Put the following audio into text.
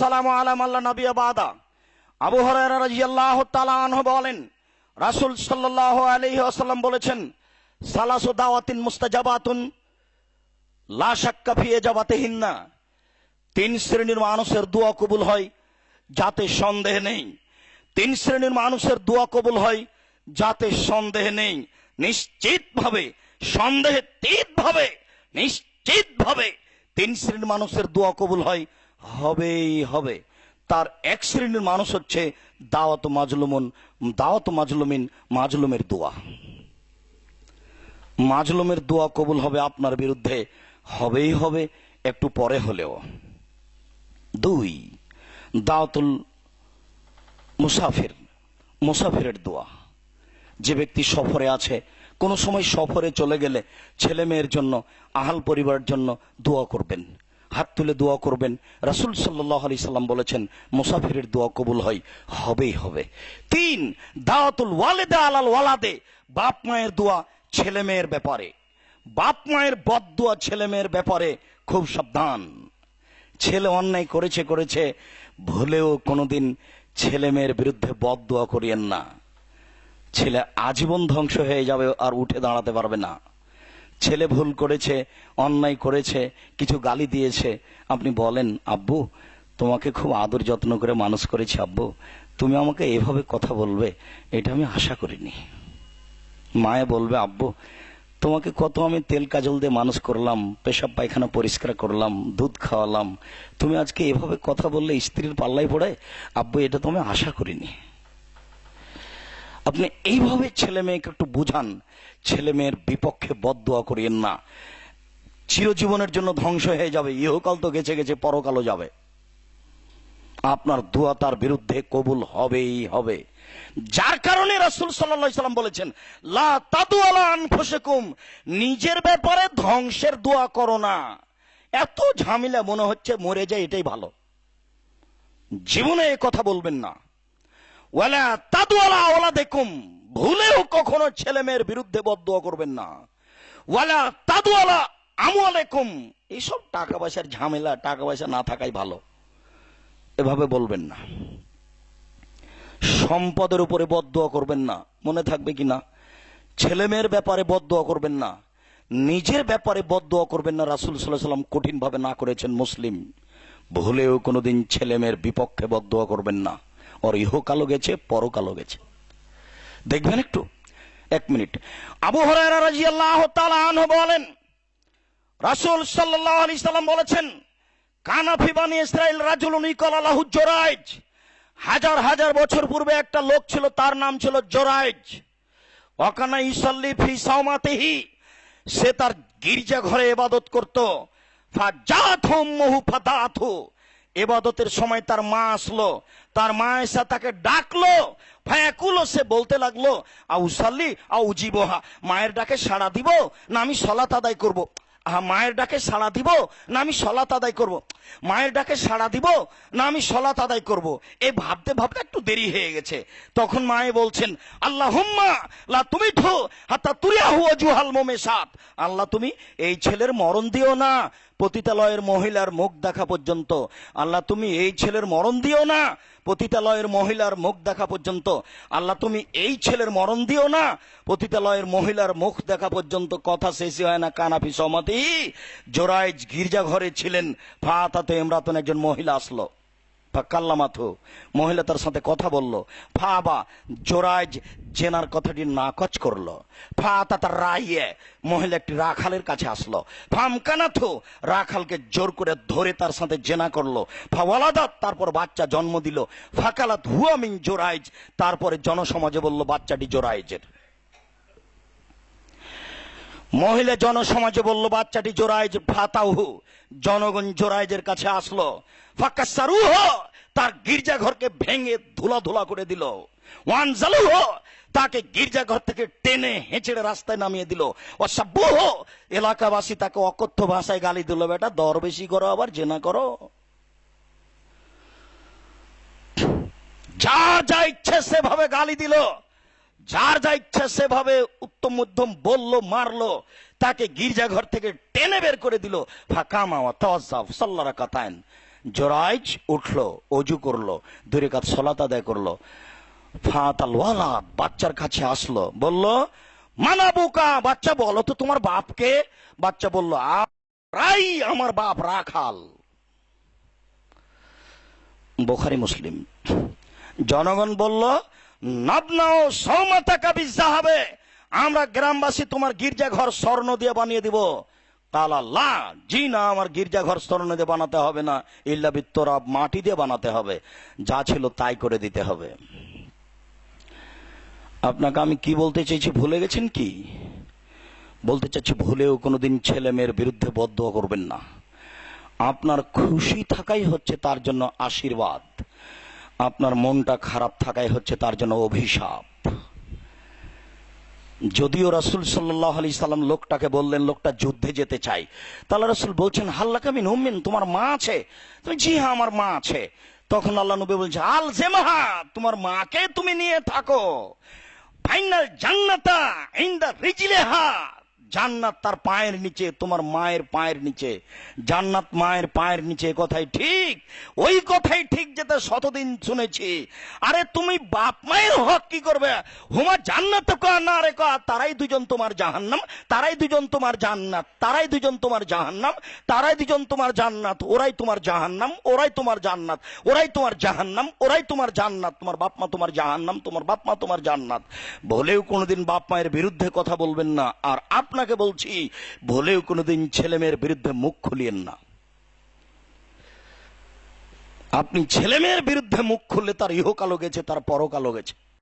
সালাম আলাম আল্লাহ নবী বাদা আবু হরাইরা বলেন বলেছেন, সালাসু দাওয়াতিন মুস্তাজাবাতুন, লা শাক্কা ফি ইজাবাতিহিন্না। তিন শ্রেণির মানুষের দোয়া কবুল হয় যাতে সন্দেহ নেই। তিন শ্রেণির মানুষের দোয়া কবুল হয় যাতে সন্দেহ নেই। নিশ্চিতভাবে, সন্দেহে ভাবে নিশ্চিতভাবে তিন শ্রেণির মানুষের দোয়া কবুল হয় হবেই হবে। তার এক শ্রেণির মানুষ হচ্ছে দাওয়াত মাজলুমন, দাওয়াত মাজলুমিন মাজলুমের দোয়া। মাজলুমের দোয়া কবুল হবে আপনার বিরুদ্ধে, হবেই হবে, একটু পরে হলেও। দুই, দাওয়াতুল মুসাফির, মুসাফিরের দোয়া। যে ব্যক্তি সফরে আছে, কোনো সময় সফরে চলে গেলে ছেলে মেয়ের জন্য, আহাল পরিবারের জন্য দোয়া করবেন। হাত তুলে দোয়া করবেন। রাসুল সাল্লাহ আলি সাল্লাম বলেছেন, মুসাফিরের দোয়া কবুল হয়, হবেই হবে। তিন, দাওয়াতুল ওয়ালেদা আলাল ওয়ালাদে, বাপ মায়ের দোয়া ছেলে মেয়ের ব্যাপারে। বাপ মায়ের বদুয়া ছেলে মেয়ের ব্যাপারে খুব সাবধান। ছেলে অন্যায় করেছে করেছে, ভুলেও কোনোদিন ছেলে মেয়ের বিরুদ্ধে বদুয়া করিয়েন না। ছেলে আজীবন ধ্বংস হয়ে যাবে আর উঠে দাঁড়াতে পারবে না। ছেলে ভুল করেছে, অন্যায় করেছে, কিছু গালি দিয়েছে। আপনি বলেন, আব্বু, তোমাকে খুব আদর যত্ন করে মানুষ করেছি, আব্বু। তুমি আমাকে এভাবে কথা বলবে, এটা আমি আশা করিনি। মায়ে বলবে, আব্বু, তোমাকে কত আমি তেল কাজল দিয়ে মানুষ করলাম, পেশাব পায়খানা পরিষ্কার করলাম, দুধ খাওয়ালাম। তুমি আজকে এভাবে কথা বললে স্ত্রীর পাল্লাই পড়ে? আব্বু, এটা তো আমি আশা করিনি। আপনি এইভাবে ছেলে মেয়েকে একটু বুঝান। ছেলে মেয়ের বিপক্ষে বদুয়া করিয়েন না। চিরজীবনের জন্য ধ্বংস হয়ে যাবে। ইহকাল তো গেছে গেছে, পরকালও যাবে। আপনার দোয়া তার বিরুদ্ধে কবুল হবেই হবে। যার কারণে রাসূল সাল্লাম বলেছেন, লা নিজের ব্যাপারে ধ্বংসের দোয়া করো না। এত ঝামেলা মনে হচ্ছে মরে যায়, এটাই ভালো। জীবনে কথা বলবেন না। ওয়ালা তাদু আলা আওলাদিকুম। ভুলেও কখনো ছেলে মেয়ের বিরুদ্ধে বদদোয়া করবেন না। ওয়ালা তাদু আলা আমওয়ালাইকুম এইসব টাকা পয়সার ঝামেলা টাকা পয়সা না থাকাই ভালো। এভাবে বলবেন না। সম্পদের উপরে বদদোয়া করবেন না। মনে থাকবে কি না? ছেলে মেয়ের ব্যাপারে বদদোয়া করবেন না। নিজের ব্যাপারে বদদোয়া করবেন না। রাসুল সাল্লাহ সাল্লাম কঠিন ভাবে না করেছেন মুসলিম। ভুলেও কোনোদিন ছেলে মেয়ের বিপক্ষে বদদোয়া করবেন না। ওর ইহকালো গেছে পরকালো গেছে দেখবেন একটু এক মিনিট আবু হরাইরা রাদিয়াল্লাহু তাআলা বলেন রাসূল সাল্লাল্লাহু আলাইহি সাল্লাম বলেছেন কানাফি বানি ইসরাইল রাজুলুন ইকালাহু জোরাইজ হাজার হাজার বছর পূর্বে একটা লোক ছিল, তার নাম ছিল জোরাইজ। ওয়াকানা ইসাল্লি ফি সাওমাতিহি, সে তার গির্জা ঘরে ইবাদত করত। ফাজাতহুম মুহু ফাদাতহু এবাদতের সময় তার মা আসলো। তার মা এসে তাকে ডাকলো। ফায়াকুলো সে বলতে লাগল আউসাল্লি আউজিবহা মায়ের ডাকে সাড়া দিব না আমি সলাত আদায় করব। আহা, মায়ের ডাকে সাড়া দিব না আমি সলাত আদায় করব। মায়ের ডাকে সাড়া দিব না আমি সলাত আদায় করব। এ ভাবতে ভাবতে একটু দেরি হয়ে গেছে। তখন মায়ে বলছেন আল্লাহ হুম্মা লা তুমি ঠো হাতা তুরিয়া হুয়া জুহাল মোমে সাত আল্লাহ তুমি এই ছেলের মরণ দিও না। পতিতালয়ের মহিলার মুখ দেখা পর্যন্ত। আল্লাহ, তুমি এই ছেলের মরণ দিও না। পতিতালয়ের মহিলার মুখ দেখা পর্যন্ত। আল্লাহ, তুমি এই ছেলের মরণ দিও না। পতিতালয়ের মহিলার মুখ দেখা পর্যন্ত কথা শেষই হয় না কানাফি সমাতি জোরাইজ গির্জাঘরে ছিলেন। ফাতাতে এমরাতন একজন মহিলা আসলো। কাল্লামাথু। মহিলা তার সাথে কথা বলল। ফাবা জোরাইজ জেনার কথাটি নাকচ করল। ফা তা তার রাইয়ে মহিলা একটি রাখালের কাছে আসলো। ফামকানাথু রাখালকে জোর করে ধরে তার সাথে জেনা করল। ফাওয়ালাদাত তারপর বাচ্চা জন্ম দিল। ফাকালাত হুয়া মিন জোরাইজ। তারপরে জনসমাজে বলল, বাচ্চাটি জোরাইজের। মহিলা জনসমাজে বলল, বাচ্চাটি জোরাইজ ফাতাউহু, জনগণ জোরাইজের কাছে আসলো। ফাক্কাসারুহ তার গির্জা ঘরকে ভেঙে ধুলা ধুলা করে দিল। ওয়ান জালুহ তাকে গির্জা ঘর থেকে টেনে হেঁচড়ে রাস্তায় নামিয়ে দিল। অসাব্যহ এলাকাবাসী তাকে অকথ্য ভাষায় গালি দিল, বেটা, দর বেশি করো আবার, জেনা করো। যা যা ইচ্ছে সেভাবে গালি দিল। যার যা ইচ্ছা সেভাবে উত্তম মধ্যম বলল, মারলো, তাকে গির্জাঘর থেকে টেনে বের করে দিল। জোরাইজ উঠল, অজু করল দুই কাজ সলাত আদায় করল। ফাতাল ওয়ালা বাচ্চার কাছে আসলো, বলল, মানা বোকা, বাচ্চা বলো তো তোমার বাপকে? বাচ্চা বলল রাই আমার বাপ রাখাল। বোখারি মুসলিম। জনগণ বলল নাবনাও সৌমাতা কাবিজা হবে আমরা গ্রামবাসী তোমার গির্জাঘর স্বর্ণ দিয়ে বানিয়ে দিব। কাল আল্লাহ জি না, আমার গির্জাঘর স্বর্ণ দিয়ে বানাতে হবে না, ইল্লা বিত্তরা মাটি দিয়ে বানাতে হবে। যা ছিল তাই করে দিতে হবে। আপনাকে আমি কি বলতে চাইছি ভুলে গেছেন কি? বলতে চাচ্ছি, ভুলেও কোনোদিন ছেলে মেয়ের বিরুদ্ধে বদ্ধ করবেন না। আপনার খুশি থাকাই হচ্ছে তার জন্য আশীর্বাদ। আপনার মনটা খারাপ থাকাই হচ্ছে তার জন্য অভিশাপ। যদিও রাসুল সাল্লাহ আলি সাল্লাম লোকটাকে বললেন, লোকটা যুদ্ধে যেতে চাই। তাহলে রাসুল বলছেন হাল্লাকামি নুমিন তোমার মা আছে? তুমি, জি হ্যাঁ আমার মা আছে। তখন আল্লাহ নবী বলছে, আল জেমাহা, তোমার মাকে তুমি নিয়ে থাকো। ফাইনাল জান্নাতা ইন দা রিজলেহা জান্নাত তার পায়ের নিচে, তোমার মায়ের পায়ের নিচে। জান্নাত মায়ের পায়ের নিচে কথাই ঠিক। ওই কথাই ঠিক যেটা শতদিন শুনেছি। আরে তুমি বাপ মায়ের হক কি করবে? হুমা জান্নাত না রে তারাই দুজন তোমার জাহান্নাম, তারাই দুজন তোমার জান্নাত, তারাই দুজন তোমার জাহান্নাম, তারাই দুজন তোমার জান্নাত, ওরাই তোমার জাহান্নাম, ওরাই তোমার জান্নাত, ওরাই তোমার জাহান্নাম, ওরাই তোমার জান্নাত, তোমার বাপ মা তোমার জাহান্নাম, তোমার বাপ মা তোমার জান্নাত। বলেও কোনোদিন বাপ মায়ের বিরুদ্ধে কথা বলবেন না। আর আপনাকে বলছি, ভুলেও কোনোদিন ছেলে মেয়ের বিরুদ্ধে মুখ খুলিয়েন না। আপনি ছেলে মেয়ের বিরুদ্ধে মুখ খুললে তার ইহকালো গেছে, তার পরকালো গেছে।